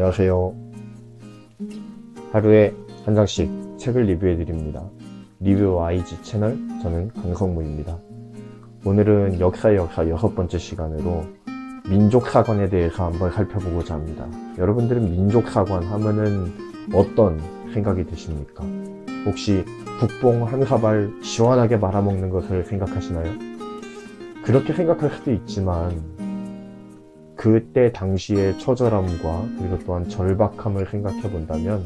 안녕하세요. 하루에 한 장씩 책을 리뷰해 드립니다. 리뷰 IG 채널 저는 강성무입니다. 오늘은 역사의 역사 여섯 번째 시간으로 민족사관에 대해서 한번 살펴보고자 합니다. 여러분들은 민족사관 하면은 어떤 생각이 드십니까? 혹시 국뽕 한 사발 시원하게 말아먹는 것을 생각하시나요? 그렇게 생각할 수도 있지만 그때 당시의 처절함과 그리고 또한 절박함을 생각해 본다면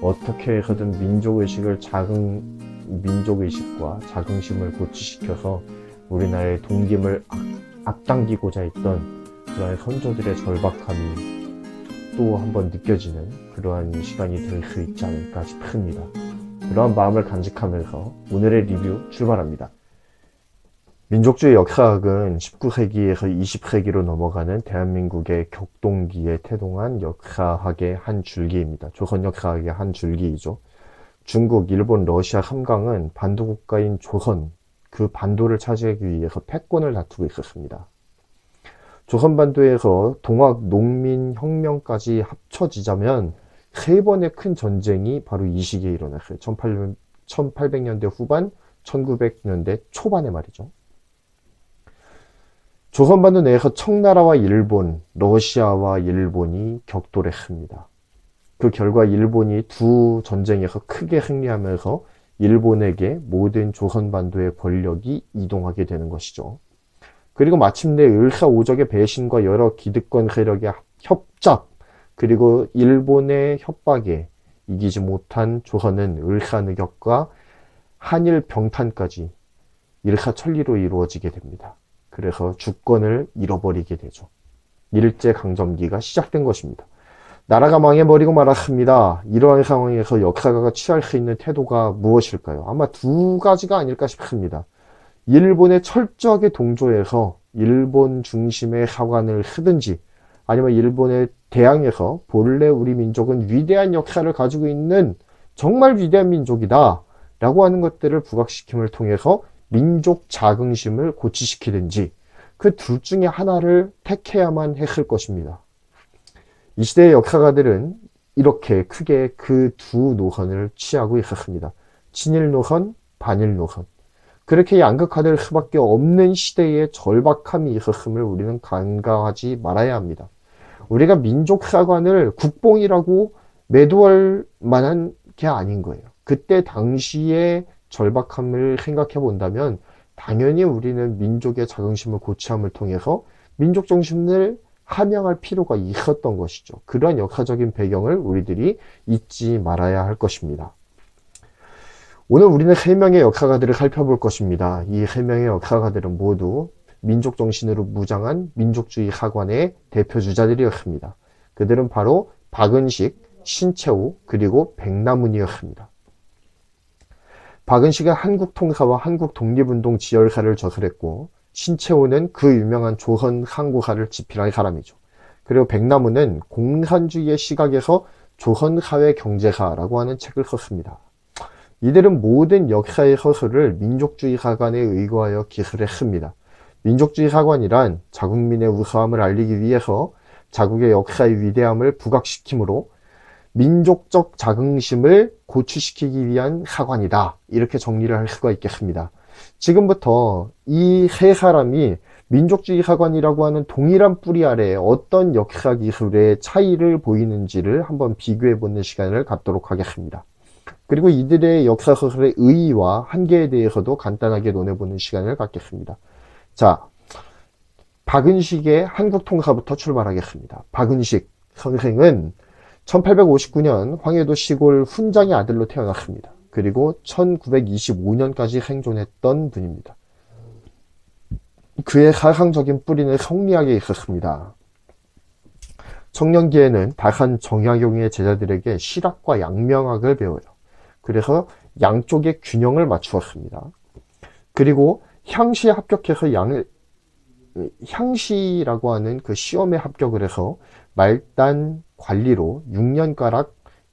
어떻게 해서든 민족의식을 자긍, 민족의식과 자긍심을 고취시켜서 우리나라의 동김을 악, 앞당기고자 했던 그러한 선조들의 절박함이 또 한번 느껴지는 그러한 시간이 될 수 있지 않을까 싶습니다. 그러한 마음을 간직하면서 오늘의 리뷰 출발합니다. 민족주의 역사학은 19세기에서 20세기로 넘어가는 대한민국의 격동기에 태동한 역사학의 한 줄기입니다. 조선 역사학의 한 줄기이죠. 중국, 일본, 러시아 3강은 반도 국가인 조선, 그 반도를 차지하기 위해서 패권을 다투고 있었습니다. 조선 반도에서 동학 농민 혁명까지 합쳐지자면 세 번의 큰 전쟁이 바로 이 시기에 일어났어요. 1800, 1800년대 후반, 1900년대 초반에 말이죠. 조선반도 내에서 청나라와 일본, 러시아와 일본이 격돌했습니다. 그 결과 일본이 두 전쟁에서 크게 승리하면서 일본에게 모든 조선반도의 권력이 이동하게 되는 것이죠. 그리고 마침내 을사오적의 배신과 여러 기득권 세력의 협잡, 그리고 일본의 협박에 이기지 못한 조선은 을사늑역과 한일 병탄까지 일사천리로 이루어지게 됩니다. 그래서 주권을 잃어버리게 되죠. 일제강점기가 시작된 것입니다. 나라가 망해버리고 말았습니다. 이러한 상황에서 역사가가 취할 수 있는 태도가 무엇일까요? 아마 두 가지가 아닐까 싶습니다. 일본에 철저하게 동조해서 일본 중심의 사관을 쓰든지 아니면 일본에 대항해서 본래 우리 민족은 위대한 역사를 가지고 있는 정말 위대한 민족이다 라고 하는 것들을 부각시킴을 통해서 민족 자긍심을 고취시키든지 그 둘 중에 하나를 택해야만 했을 것입니다. 이 시대의 역사가들은 이렇게 크게 그 두 노선을 취하고 있었습니다. 친일 노선, 반일 노선. 그렇게 양극화될 수밖에 없는 시대의 절박함이 있었음을 우리는 간과하지 말아야 합니다. 우리가 민족사관을 국뽕이라고 매도할 만한 게 아닌 거예요. 그때 당시의 절박함을 생각해 본다면 당연히 우리는 민족의 자긍심을 고취함을 통해서 민족 정신을 함양할 필요가 있었던 것이죠. 그러한 역사적인 배경을 우리들이 잊지 말아야 할 것입니다. 오늘 우리는 세 명의 역사가들을 살펴볼 것입니다. 이 세 명의 역사가들은 모두 민족 정신으로 무장한 민족주의 사관의 대표 주자들이었습니다. 그들은 바로 박은식, 신채호, 그리고 백남훈이었습니다. 박은식은 한국 통사와 한국 독립운동 지열사를 저술했고 신채호는 그 유명한 조선 항구사를 집필한 사람이죠. 그리고 백나무는 공산주의의 시각에서 조선 사회 경제사라고 하는 책을 썼습니다. 이들은 모든 역사의 서술을 민족주의 사관에 의거하여 기술했습니다. 민족주의 사관이란 자국민의 우수함을 알리기 위해서 자국의 역사의 위대함을 부각시키므로 민족적 자긍심을 고취시키기 위한 사관이다. 이렇게 정리를 할 수가 있겠습니다. 지금부터 이 세 사람이 민족주의 사관이라고 하는 동일한 뿌리 아래 어떤 역사 기술의 차이를 보이는지를 한번 비교해 보는 시간을 갖도록 하겠습니다. 그리고 이들의 역사 서술의 의의와 한계에 대해서도 간단하게 논해보는 시간을 갖겠습니다. 자, 박은식의 한국 통사부터 출발하겠습니다. 박은식 선생은 1859년 황해도 시골 훈장의 아들로 태어났습니다. 그리고 1925년까지 생존했던 분입니다. 그의 사상적인 뿌리는 성리학에 있었습니다. 청년기에는 다산 정약용의 제자들에게 실학과 양명학을 배워요. 그래서 양쪽의 균형을 맞추었습니다. 그리고 향시에 합격해서 양, 향시라고 하는 그 시험에 합격을 해서 말단 관리로 6년가락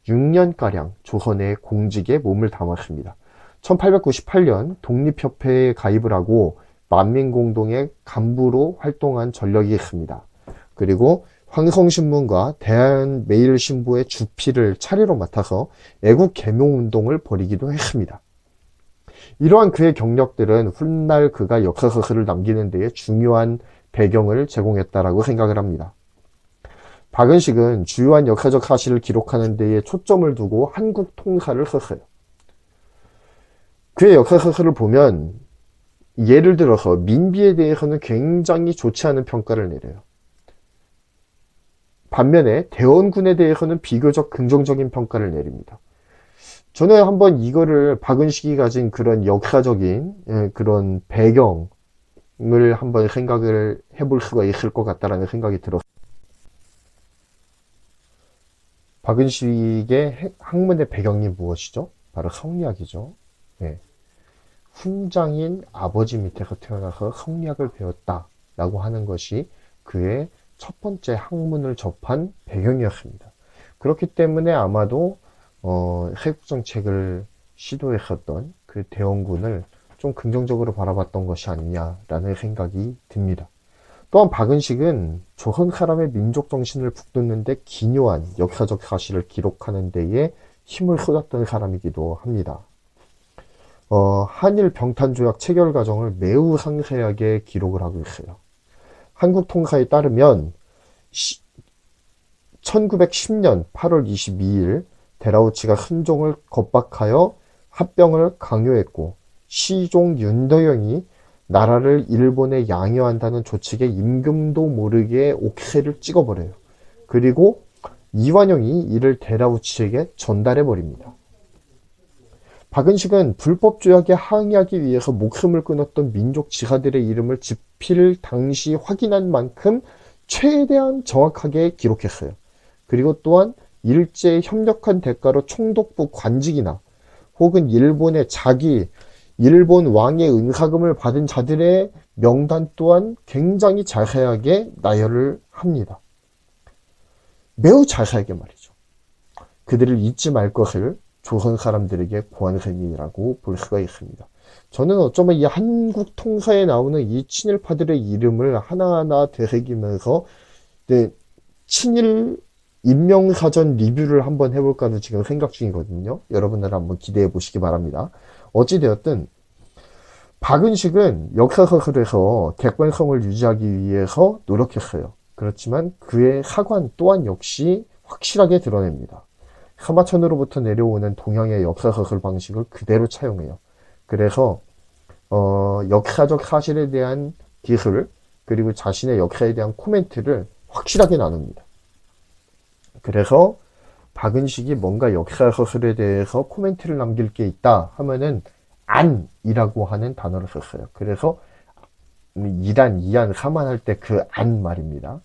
6년가량 조선의 공직에 몸을 담았습니다. 1898년 독립협회에 가입을 하고 만민공동의 간부로 활동한 전력이 있습니다. 그리고 황성신문과 대한매일신부의 주필을 차례로 맡아서 애국 개명운동을 벌이기도 했습니다. 이러한 그의 경력들은 훗날 그가 역사서술을 남기는 데에 중요한 배경을 제공했다라고 생각을 합니다. 박은식은 주요한 역사적 사실을 기록하는 데에 초점을 두고 한국 통사를 썼어요. 그의 역사서술을 보면 예를 들어서 민비에 대해서는 굉장히 좋지 않은 평가를 내려요. 반면에 대원군에 대해서는 비교적 긍정적인 평가를 내립니다. 저는 한번 이거를 박은식이 가진 그런 역사적인 예, 그런 배경을 한번 생각을 해볼 수가 있을 것 같다라는 생각이 들었어요. 박은식의 학문의 배경이 무엇이죠? 바로 성리학이죠. 예. 훈장인 아버지 밑에서 태어나서 성리학을 배웠다라고 하는 것이 그의 첫 번째 학문을 접한 배경이었습니다. 그렇기 때문에 아마도 어, 세국정책을 시도했었던 그 대원군을 좀 긍정적으로 바라봤던 것이 아니냐라는 생각이 듭니다. 또한 박은식은 조선 사람의 민족 정신을 북돋는데 기묘한 역사적 사실을 기록하는 데에 힘을 쏟았던 사람이기도 합니다. 어, 한일 병탄 조약 체결 과정을 매우 상세하게 기록을 하고 있어요. 한국 통사에 따르면 1910년 8월 22일 데라우치가 흔종을 겁박하여 합병을 강요했고 시종 윤도영이 나라를 일본에 양해한다는 조칙에 임금도 모르게 옥새를 찍어버려요. 그리고 이완용이 이를 데라우치에게 전달해버립니다. 박은식은 불법 조약에 항의하기 위해서 목숨을 끊었던 민족 지사들의 이름을 집필 당시 확인한 만큼 최대한 정확하게 기록했어요. 그리고 또한 일제에 협력한 대가로 총독부 관직이나 혹은 일본의 자기 일본 왕의 은사금을 받은 자들의 명단 또한 굉장히 자세하게 나열을 합니다. 매우 자세하게 말이죠. 그들을 잊지 말 것을 조선 사람들에게 고한생이라고 볼 수가 있습니다. 저는 어쩌면 이 한국 통사에 나오는 이 친일파들의 이름을 하나하나 되새기면서 네, 친일 인명사전 리뷰를 한번 해볼까 는 지금 생각 중이거든요. 여러분들 한번 기대해 보시기 바랍니다. 어찌되었든 박은식은 역사서술에서 객관성을 유지하기 위해서 노력했어요. 그렇지만 그의 사관 또한 역시 확실하게 드러냅니다. 사마천으로부터 내려오는 동양의 역사서술 방식을 그대로 차용해요. 그래서 어, 역사적 사실에 대한 기술 그리고 자신의 역사에 대한 코멘트를 확실하게 나눕니다. 그래서 박은식이 뭔가 역사서술에 대해서 코멘트를 남길 게 있다 하면은 안이라고 하는 단어를 썼어요. 그래서 이란, 이안, 사만 할때 그 안 말입니다.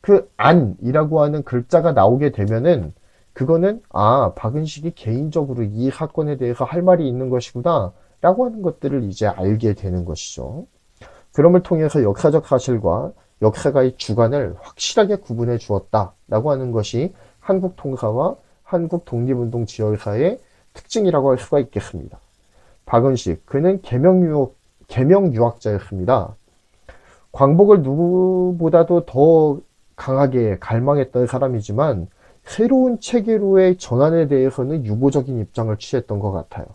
그 안이라고 하는 글자가 나오게 되면은 그거는 아 박은식이 개인적으로 이 사건에 대해서 할 말이 있는 것이구나 라고 하는 것들을 이제 알게 되는 것이죠. 그럼을 통해서 역사적 사실과 역사가의 주관을 확실하게 구분해 주었다 라고 하는 것이 한국 통사와 한국 독립운동 지열사의 특징이라고 할 수가 있겠습니다. 박은식, 그는 개명유학, 개명유학자였습니다. 광복을 누구보다도 더 강하게 갈망했던 사람이지만 새로운 체계로의 전환에 대해서는 유보적인 입장을 취했던 것 같아요.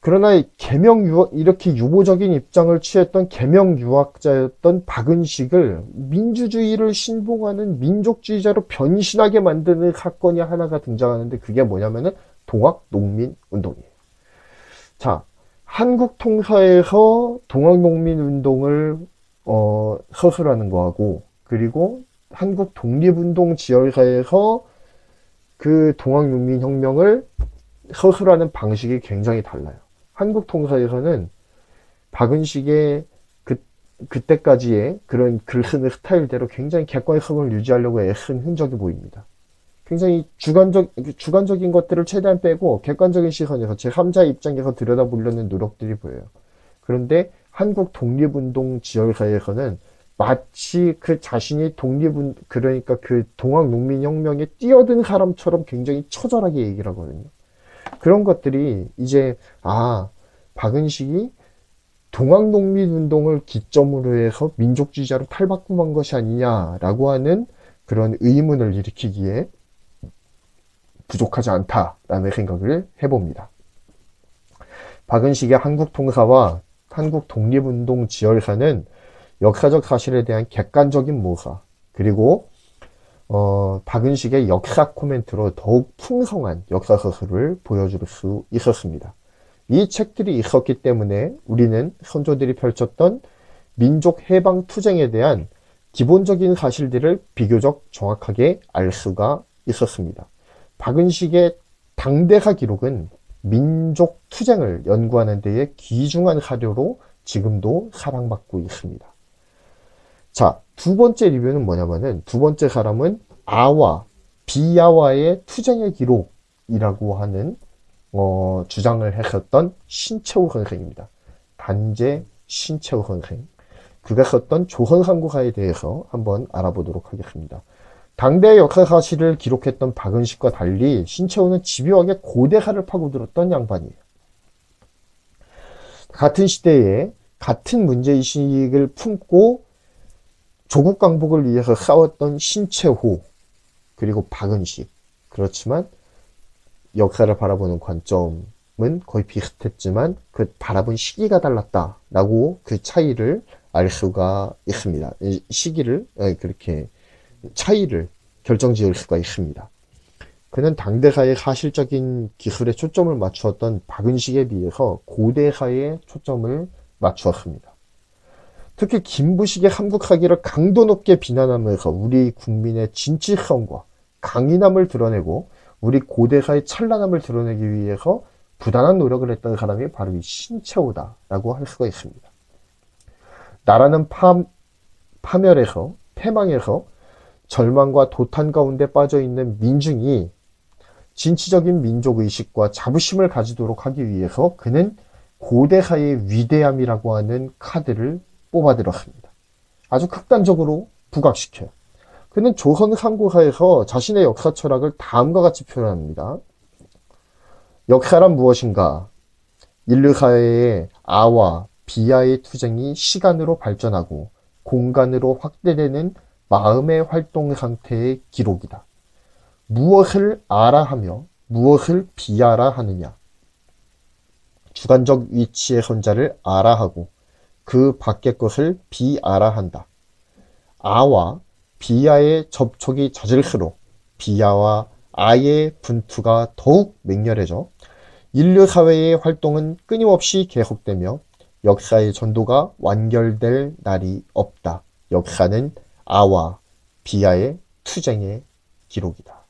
그러나 개명 유학, 이렇게 유보적인 입장을 취했던 개명 유학자였던 박은식을 민주주의를 신봉하는 민족주의자로 변신하게 만드는 사건이 하나가 등장하는데 그게 뭐냐면은 동학 농민 운동이에요. 자, 한국 통사에서 동학 농민 운동을 어, 서술하는 거하고 그리고 한국 독립운동 지열사에서 그 동학농민혁명을 서술하는 방식이 굉장히 달라요. 한국 통사에서는 박은식의 그, 그때까지의 그런 글 쓰는 스타일대로 굉장히 객관성을 유지하려고 애쓴 흔적이 보입니다. 굉장히 주관적, 주관적인 것들을 최대한 빼고 객관적인 시선에서 제3자 입장에서 들여다보려는 노력들이 보여요. 그런데 한국 독립운동 지열사에서는 마치 그 자신이 독립은 그러니까 그 동학농민혁명에 뛰어든 사람처럼 굉장히 처절하게 얘기를 하거든요. 그런 것들이 이제 아 박은식이 동학농민운동을 기점으로 해서 민족주의자로 탈바꿈한 것이 아니냐라고 하는 그런 의문을 일으키기에 부족하지 않다라는 생각을 해봅니다. 박은식의 한국통사와 한국독립운동 지열사는 역사적 사실에 대한 객관적인 묘사 그리고 어, 박은식의 역사 코멘트로 더욱 풍성한 역사 서술을 보여줄 수 있었습니다. 이 책들이 있었기 때문에 우리는 선조들이 펼쳤던 민족 해방 투쟁에 대한 기본적인 사실들을 비교적 정확하게 알 수가 있었습니다. 박은식의 당대사 기록은 민족 투쟁을 연구하는 데에 귀중한 사료로 지금도 사랑받고 있습니다. 자, 두 번째 리뷰는 뭐냐면은 두 번째 사람은 아와 비아와의 투쟁의 기록이라고 하는 어, 주장을 했었던 신채호 선생입니다. 단재 신채호 선생. 그가 썼던 조선삼국사에 대해서 한번 알아보도록 하겠습니다. 당대 역사 사실을 기록했던 박은식과 달리 신채호는 집요하게 고대사를 파고들었던 양반이에요. 같은 시대에 같은 문제의식을 품고 조국 강복을 위해서 싸웠던 신채호 그리고 박은식 그렇지만 역사를 바라보는 관점은 거의 비슷했지만 그 바라본 시기가 달랐다라고 그 차이를 알 수가 있습니다. 시기를 그렇게 차이를 결정지을 수가 있습니다. 그는 당대사의 사실적인 기술에 초점을 맞추었던 박은식에 비해서 고대사에 초점을 맞추었습니다. 특히 김부식의 한국사기를 강도 높게 비난하면서 우리 국민의 진취성과 강인함을 드러내고 우리 고대사의 찬란함을 드러내기 위해서 부단한 노력을 했던 사람이 바로 이 신채호다라고 할 수가 있습니다. 나라는 파, 파멸해서 패망해서 절망과 도탄 가운데 빠져 있는 민중이 진취적인 민족 의식과 자부심을 가지도록 하기 위해서 그는 고대사의 위대함이라고 하는 카드를 뽑아들었습니다. 아주 극단적으로 부각시켜요. 그는 조선 삼국사에서 자신의 역사 철학을 다음과 같이 표현합니다. 역사란 무엇인가? 인류 사회의 아와 비아의 투쟁이 시간으로 발전하고 공간으로 확대되는 마음의 활동 상태의 기록이다. 무엇을 알아 하며 무엇을 비아라 하느냐. 주관적 위치의 선자를 알아 하고 그 밖의 것을 비아라 한다. 아와 비아의 접촉이 잦을수록 비아와 아의 분투가 더욱 맹렬해져 인류 사회의 활동은 끊임없이 계속되며 역사의 전도가 완결될 날이 없다. 역사는 아와 비아의 투쟁의 기록이다.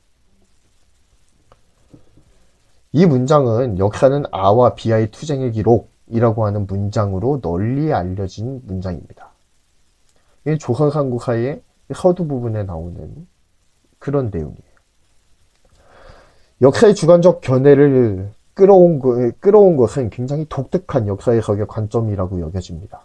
이 문장은 역사는 아와 비아의 투쟁의 기록 이라고 하는 문장으로 널리 알려진 문장입니다. 조선삼국사의 서두 부분에 나오는 그런 내용이에요. 역사의 주관적 견해를 끌어온, 거, 끌어온 것은 굉장히 독특한 역사의 석의 관점이라고 여겨집니다.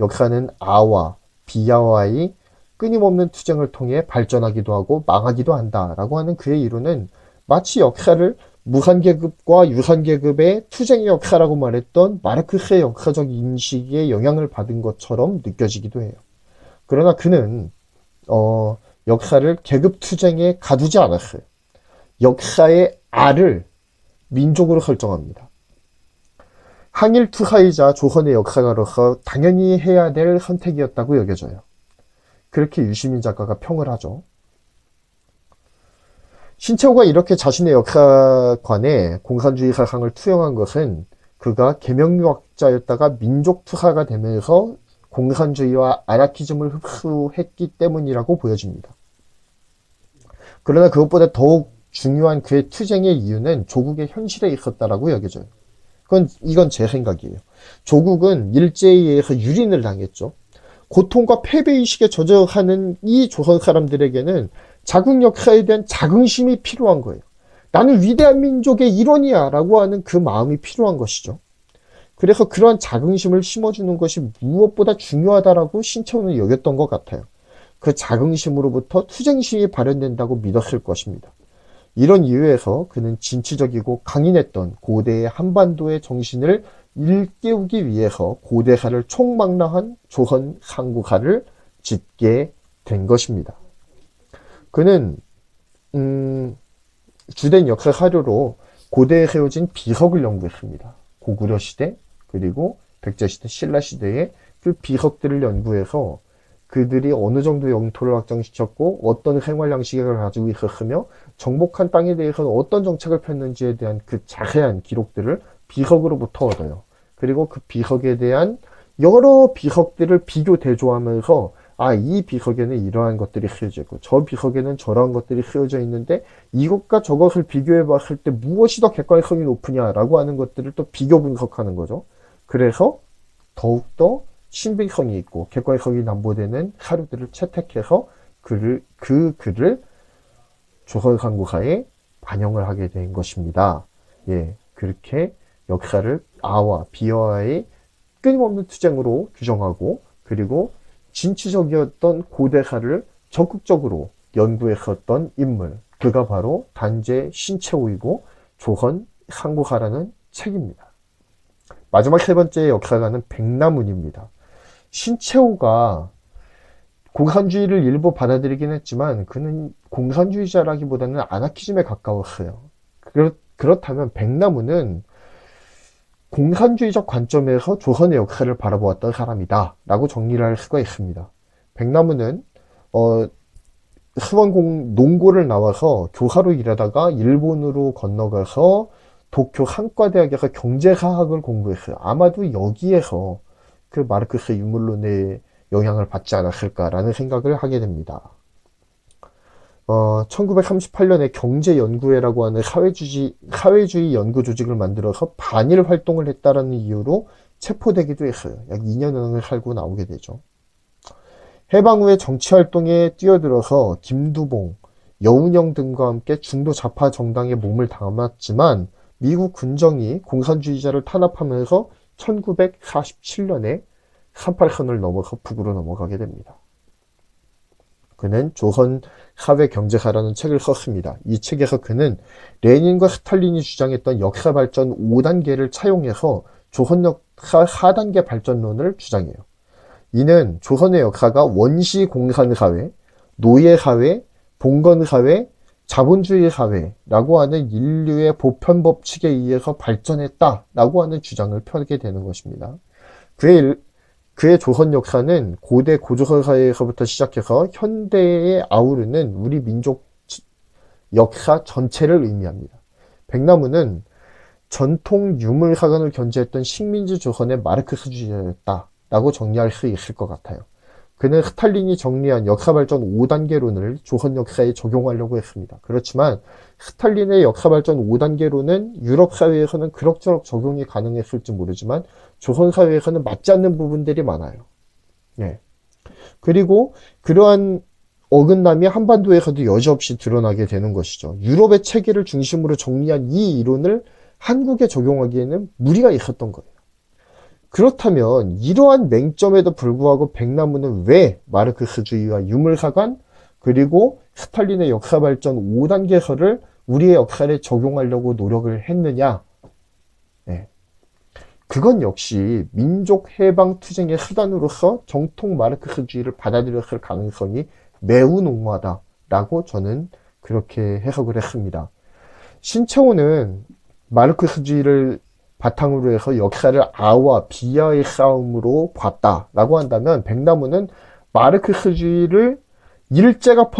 역사는 아와 비아와의 끊임없는 투쟁을 통해 발전하기도 하고 망하기도 한다라고 하는 그의 이론은 마치 역사를 무산계급과 유산계급의 투쟁의 역사라고 말했던 마르크스의 역사적 인식에 영향을 받은 것처럼 느껴지기도 해요. 그러나 그는 어, 역사를 계급 투쟁에 가두지 않았어요. 역사의 알을 민족으로 설정합니다. 항일 투사이자 조선의 역사가로서 당연히 해야 될 선택이었다고 여겨져요. 그렇게 유시민 작가가 평을 하죠. 신채호가 이렇게 자신의 역사관에 공산주의 사상을 투영한 것은 그가 개명유학자였다가 민족투사가 되면서 공산주의와 아나키즘을 흡수했기 때문이라고 보여집니다. 그러나 그것보다 더욱 중요한 그의 투쟁의 이유는 조국의 현실에 있었다라고 여겨져요. 그건 이건 제 생각이에요. 조국은 일제에 의해서 유린을 당했죠. 고통과 패배의식에 젖어가는 이 조선 사람들에게는 자국 역사에 대한 자긍심이 필요한 거예요. 나는 위대한 민족의 일원이야 라고 하는 그 마음이 필요한 것이죠. 그래서 그러한 자긍심을 심어주는 것이 무엇보다 중요하다라고 신청은 여겼던 것 같아요. 그 자긍심으로부터 투쟁심이 발현된다고 믿었을 것입니다. 이런 이유에서 그는 진취적이고 강인했던 고대의 한반도의 정신을 일깨우기 위해서 고대사를 총망라한 조선 한국사를 짓게 된 것입니다. 그는 음, 주된 역사 사료로 고대에 세워진 비석을 연구했습니다. 고구려 시대 그리고 백제 시대, 신라 시대의 그 비석들을 연구해서 그들이 어느 정도 영토를 확장시켰고 어떤 생활 양식을 가지고 있었으며 정복한 땅에 대해서는 어떤 정책을 폈는지에 대한 그 자세한 기록들을 비석으로부터 얻어요. 그리고 그 비석에 대한 여러 비석들을 비교 대조하면서 아, 이 비석에는 이러한 것들이 쓰여져 있고, 저 비석에는 저러한 것들이 쓰여져 있는데, 이것과 저것을 비교해 봤을 때 무엇이 더 객관성이 높으냐라고 하는 것들을 또 비교 분석하는 거죠. 그래서 더욱더 신빙성이 있고, 객관성이 남보되는 사료들을 채택해서 글을, 그 글을 조선상국사에 반영을 하게 된 것입니다. 예, 그렇게 역사를 아와 비어와의 끊임없는 투쟁으로 규정하고, 그리고 진취적이었던 고대사를 적극적으로 연구했었던 인물. 그가 바로 단재 신채호이고 조선 상고사라는 책입니다. 마지막 세 번째 역사가는 백남운입니다. 신채호가 공산주의를 일부 받아들이긴 했지만 그는 공산주의자라기보다는 아나키즘에 가까웠어요. 그렇, 그렇다면 백남운은 공산주의적 관점에서 조선의 역사를 바라보았던 사람이다 라고 정리를 할 수가 있습니다. 백나무는 어, 수원공 농고를 나와서 교사로 일하다가 일본으로 건너가서 도쿄 한과대학에서 경제사학을 공부했어요. 아마도 여기에서 그 마르크스 유물론의 영향을 받지 않았을까라는 생각을 하게 됩니다. 어, 1938년에 경제연구회라고 하는 사회주의, 사회주의 연구 조직을 만들어서 반일 활동을 했다라는 이유로 체포되기도 했어요. 약 2년을 살고 나오게 되죠. 해방 후에 정치 활동에 뛰어들어서 김두봉, 여운형 등과 함께 중도 좌파 정당에 몸을 담았지만 미국 군정이 공산주의자를 탄압하면서 1947년에 38선을 넘어서 북으로 넘어가게 됩니다. 그는 조선 사회 경제사라는 책을 썼습니다. 이 책에서 그는 레닌과 스탈린이 주장했던 역사 발전 5단계를 차용해서 조선 역사 4단계 발전론을 주장해요. 이는 조선의 역사가 원시 공산 사회, 노예 사회, 봉건 사회, 자본주의 사회라고 하는 인류의 보편 법칙에 의해서 발전했다라고 하는 주장을 펴게 되는 것입니다. 그의 그의 조선 역사는 고대 고조선 사회에서부터 시작해서 현대에 아우르는 우리 민족 역사 전체를 의미합니다. 백나무는 전통 유물사관을 견제했던 식민지 조선의 마르크스주의였다 라고 정리할 수 있을 것 같아요. 그는 스탈린이 정리한 역사 발전 5단계론을 조선 역사에 적용하려고 했습니다. 그렇지만 스탈린의 역사 발전 5단계론은 유럽 사회에서는 그럭저럭 적용이 가능했을지 모르지만 조선 사회에서는 맞지 않는 부분들이 많아요. 예. 그리고 그러한 어긋남이 한반도에서도 여지없이 드러나게 되는 것이죠. 유럽의 체계를 중심으로 정리한 이 이론을 한국에 적용하기에는 무리가 있었던 거예요. 그렇다면 이러한 맹점에도 불구하고 백나무는 왜 마르크스주의와 유물사관 그리고 스탈린의 역사 발전 5단계서를 우리의 역사에 적용하려고 노력을 했느냐? 네. 그건 역시 민족 해방 투쟁의 수단으로서 정통 마르크스주의를 받아들였을 가능성이 매우 농후하다라고 저는 그렇게 해석을 했습니다. 신채호는 마르크스주의를 바탕으로 해서 역사를 아와 비아의 싸움으로 봤다라고 한다면 백나무는 마르크스주의를 일제가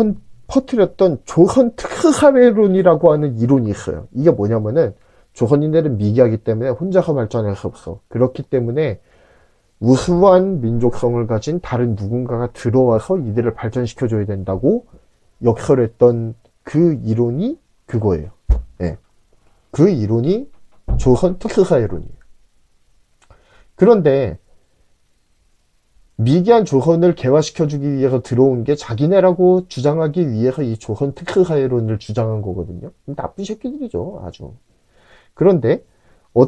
퍼뜨렸던 조선 특수사회론이라고 하는 이론이 있어요. 이게 뭐냐면은 조선인들은 미개하기 때문에 혼자서 발전할 수 없어. 그렇기 때문에 우수한 민족성을 가진 다른 누군가가 들어와서 이들을 발전시켜줘야 된다고 역설했던 그 이론이 그거예요. 네. 그 이론이 조선 특수사회론이에요. 그런데 미개한 조선을 개화시켜주기 위해서 들어온 게 자기네라고 주장하기 위해서 이 조선 특수사회론을 주장한 거거든요. 나쁜 새끼들이죠, 아주. 그런데 어,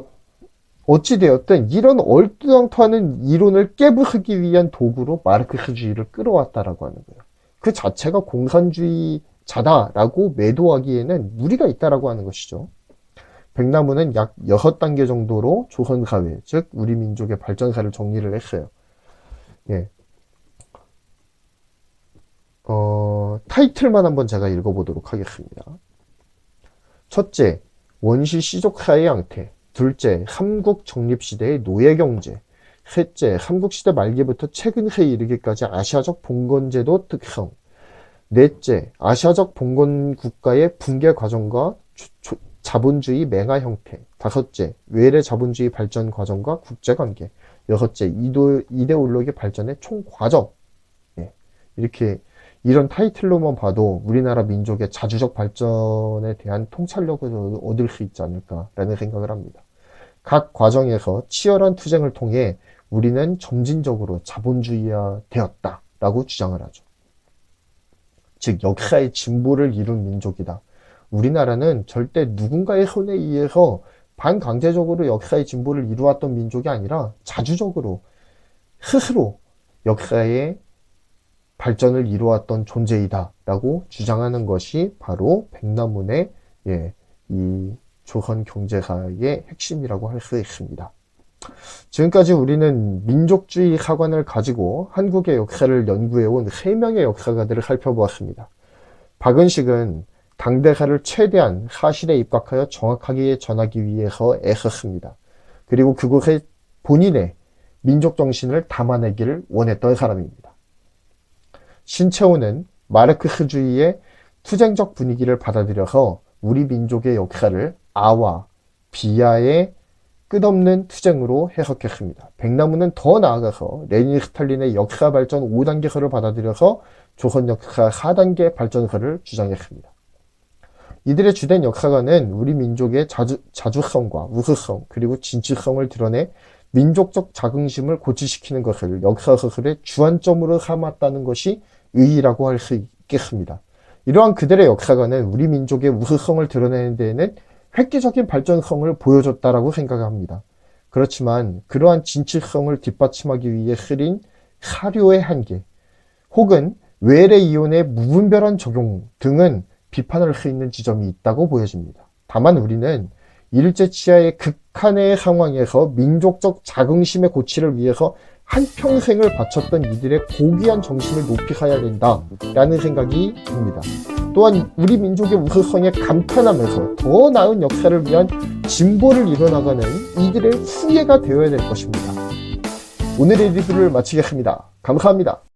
어찌되었든 이런 얼뚜당토하는 이론을 깨부수기 위한 도구로 마르크스주의를 끌어왔다라고 하는 거예요. 그 자체가 공산주의자다라고 매도하기에는 무리가 있다라고 하는 것이죠. 백나무는 약 6단계 정도로 조선사회, 즉 우리 민족의 발전사를 정리를 했어요. 예. 어, 타이틀만 한번 제가 읽어보도록 하겠습니다. 첫째, 원시 시족사의 양태. 둘째, 삼국 정립 시대의 노예 경제. 셋째, 삼국 시대 말기부터 최근세에 이르기까지 아시아적 봉건제도 특성. 넷째, 아시아적 봉건 국가의 붕괴 과정과 조- 조- 자본주의 맹화 형태. 다섯째, 외래 자본주의 발전 과정과 국제 관계. 여섯째, 이도, 이데올로기 발전의 총 과정. 예, 이렇게 이런 타이틀로만 봐도 우리나라 민족의 자주적 발전에 대한 통찰력을 얻을 수 있지 않을까라는 생각을 합니다. 각 과정에서 치열한 투쟁을 통해 우리는 점진적으로 자본주의화 되었다라고 주장을 하죠. 즉, 역사의 진보를 이룬 민족이다. 우리나라는 절대 누군가의 손에 의해서 반강제적으로 역사의 진보를 이루었던 민족이 아니라 자주적으로 스스로 역사의 발전을 이루었던 존재이다라고 주장하는 것이 바로 백남문의 예, 이 조선 경제사의 핵심이라고 할 수 있습니다. 지금까지 우리는 민족주의 사관을 가지고 한국의 역사를 연구해온 세 명의 역사가들을 살펴보았습니다. 박은식은 당대사를 최대한 사실에 입각하여 정확하게 전하기 위해서 애썼습니다. 그리고 그곳에 본인의 민족 정신을 담아내기를 원했던 사람입니다. 신채호는 마르크스주의의 투쟁적 분위기를 받아들여서 우리 민족의 역사를 아와 비아의 끝없는 투쟁으로 해석했습니다. 백나무는 더 나아가서 레닌 스탈린의 역사 발전 5단계서를 받아들여서 조선 역사 4단계 발전서를 주장했습니다. 이들의 주된 역사가는 우리 민족의 자주, 자주성과 우수성 그리고 진취성을 드러내 민족적 자긍심을 고취시키는 것을 역사서술의 주안점으로 삼았다는 것이 의의라고 할 수 있겠습니다. 이러한 그들의 역사가는 우리 민족의 우수성을 드러내는 데에는 획기적인 발전성을 보여줬다라고 생각합니다. 그렇지만 그러한 진취성을 뒷받침하기 위해 쓰린 사료의 한계, 혹은 외래 이론의 무분별한 적용 등은 비판할 수 있는 지점이 있다고 보여집니다. 다만 우리는 일제 치하의 극한의 상황에서 민족적 자긍심의 고취를 위해서 한평생을 바쳤던 이들의 고귀한 정신을 높이 가야 된다라는 생각이 듭니다. 또한 우리 민족의 우수성에 감탄하면서 더 나은 역사를 위한 진보를 이뤄나가는 이들의 후예가 되어야 될 것입니다. 오늘의 리뷰를 마치겠습니다. 감사합니다.